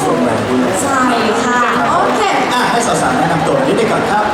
สโตแบรนด้วยใช่ค่ะ โอเค อะให้สาวๆแนะนำตัวนิดนึงก่อนครับ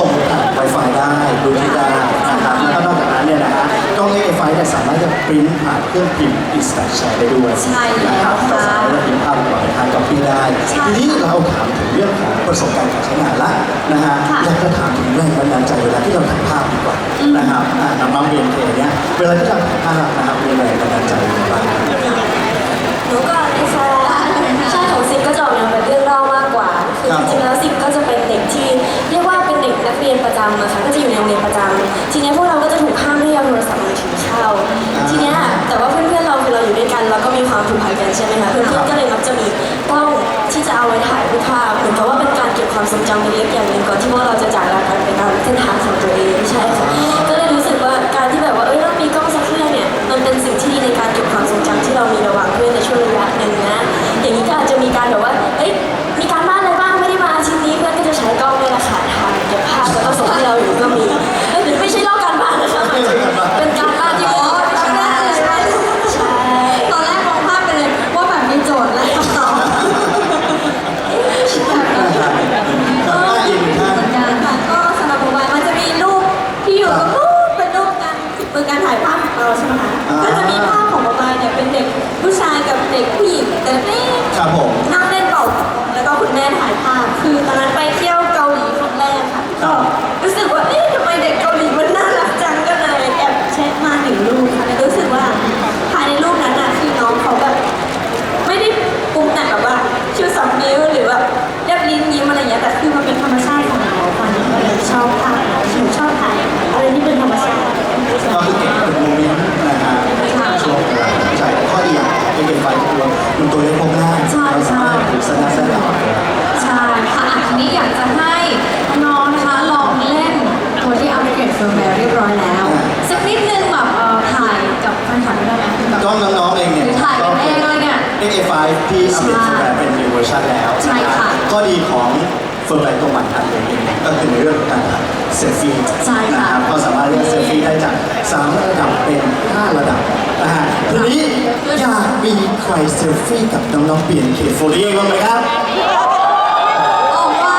ส่งผ่าน Wi-Fi ได้ดูที่ได้นะครับแล้วก็นอกจากนั้นเนี่ยนะฮะกล้องไวไฟเนี่ยสามารถจะพิมพ์ผ่านเครื่องพิมพ์อิสระใช้ได้ด้วยใช่แล้วะครับค่าสามารถพิมพ์ภาพไวไฟทางกับพี่ได้ ทีนี้เราถามถึงเรื่องของประสบการณ์การใช้งานละนะฮะอยากจะถามถึงเรื่องบรนดาใจเวลาที่เราถ่ายภาพดีกว่านะครับอ่าน้องเบียนเคเนี่ยเวลาที่เราถ่ายภาพนะครับมีอะไรงบันดาใจอะไรบ้าง หนูก็ในส่วน คนไทยตรงหมันทำอย่างๆก็คือในเรื่องการเซลฟี่ใช่ค่ะ นะครับก็สามารถเลือกเซลฟี่ได้จากสามระดับเป็นห้าระดับนะฮะทีนี้อยากมีใครเซลฟี่กับน้องๆเปลี่ยนเขตโฟลีบ้างไหมครับ ออกว่า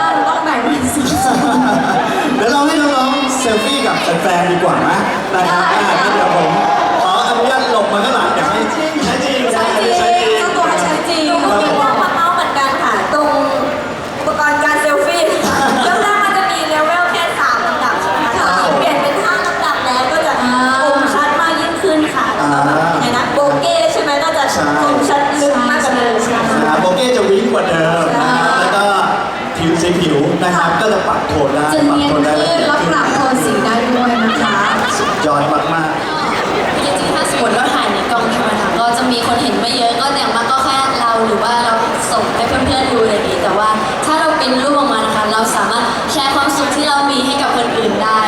น้องแบ่งเป็สี เดี๋ยวเราให้น้องๆเซลฟี่กับแฟนดีกว่านะนะครับได้าครับเดี๋ยวผม นะครับก็จะปรับโทนได้จะเนียนขึ้นแล้วปรับโทนสีได้ด้วยนะคะสุดยอดมากจริงๆถ้าสมมติเราถ่ายในกล้องธรรมดาก็จะมีคนเห็นไม่เยอะก็อย่างมากก็แค่เราหรือว่าเราส่งให้เพื่อนๆดูอะไรอย่างนี้แต่ว่าถ้าเราเป็นรูปออกมานะคะ เราสามารถแชร์ความสุขที่เรามีให้กับคนอื่นได้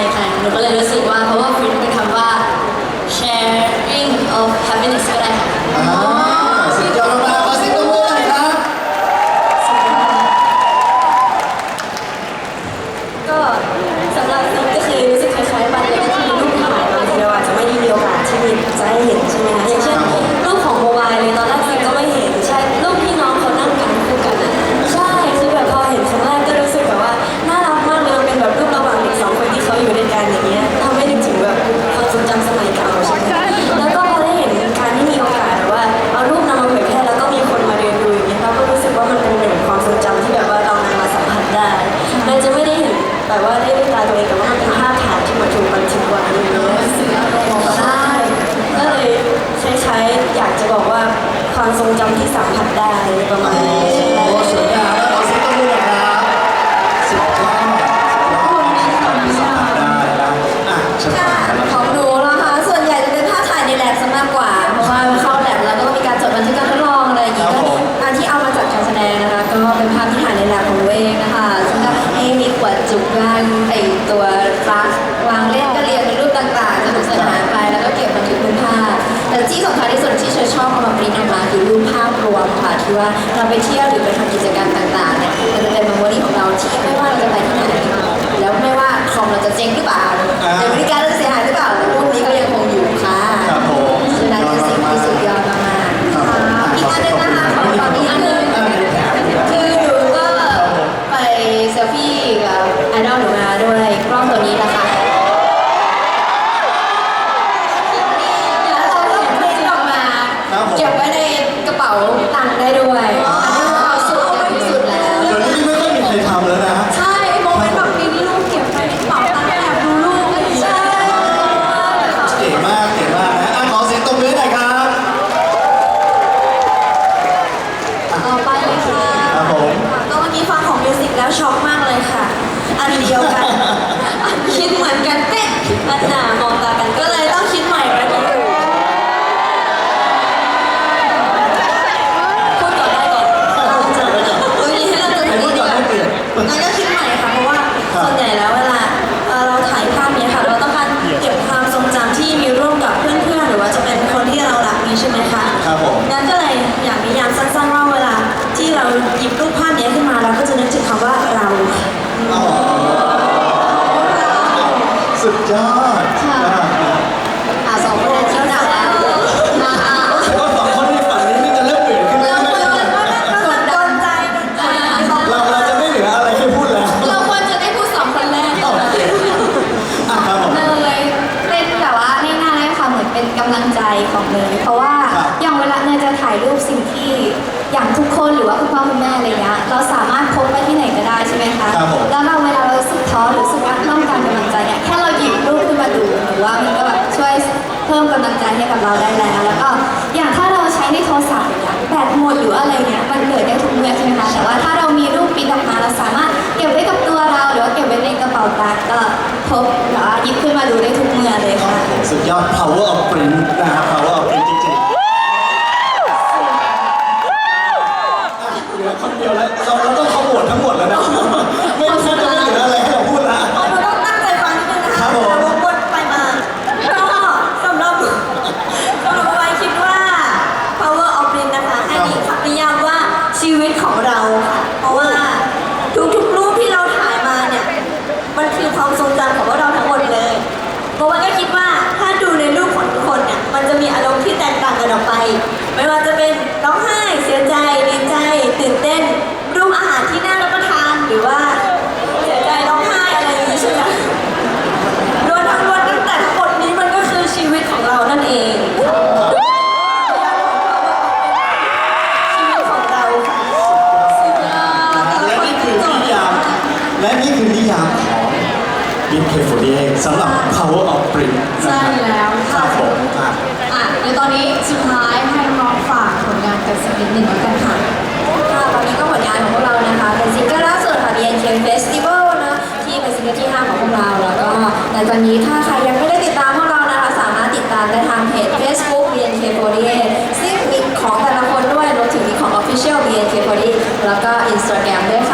ันได้ด้วยอ้คืสุดแล้ว เดี๋นี้ไม่มีใครทำแล้วนะ ใช่ โมเมนต์แบบนี้นี่ลูกเก็บว้ในกรป๋าตัแอบดูลูกใช่ เก่มากเก่มากนะขอเสียงตบมือหน่อยครับไปเลยค่ะครับผม ก็เมื่อกี้ฟังของมิวสิกแล้วช็อกมากเลยค่ะ อันเดียวกันคิดเหมือนกันเป๊ะ ครับผม งั้นก็เลยอยากนิยามสั้นๆว่าเวลาที่เราหยิบรูปภาพนี้ขึ้นมาเราก็จะนึกถึงคำว่าเรา สุดยอด Quando คุสำหรับ Power of Print ใช่แล้วค่ะ ผมอะอะเดี๋ยวตอนนี้สุดท้ายให้น้องฝากผลงานกันสักนิดหนึ่งกันค่ะ ค่ะตอนนี้ก็ผลงานของพวกเรานะคะเป็นซิงเกิลล่าสุดค่ะ BNK Festival นะที่เป็นซิงเกิลที่ 5 ของพวกเราแล้วก็ในตอนนี้ถ้าใครยังไม่ได้ติดตามพวกเรานะคะสามารถติดตามได้ทางเพจ Facebook BNK48 ซึ่งมีของแต่ละคนด้วยรวมถึงมีของ Official BNK48 แล้วก็ Instagram ด้วยค่ะ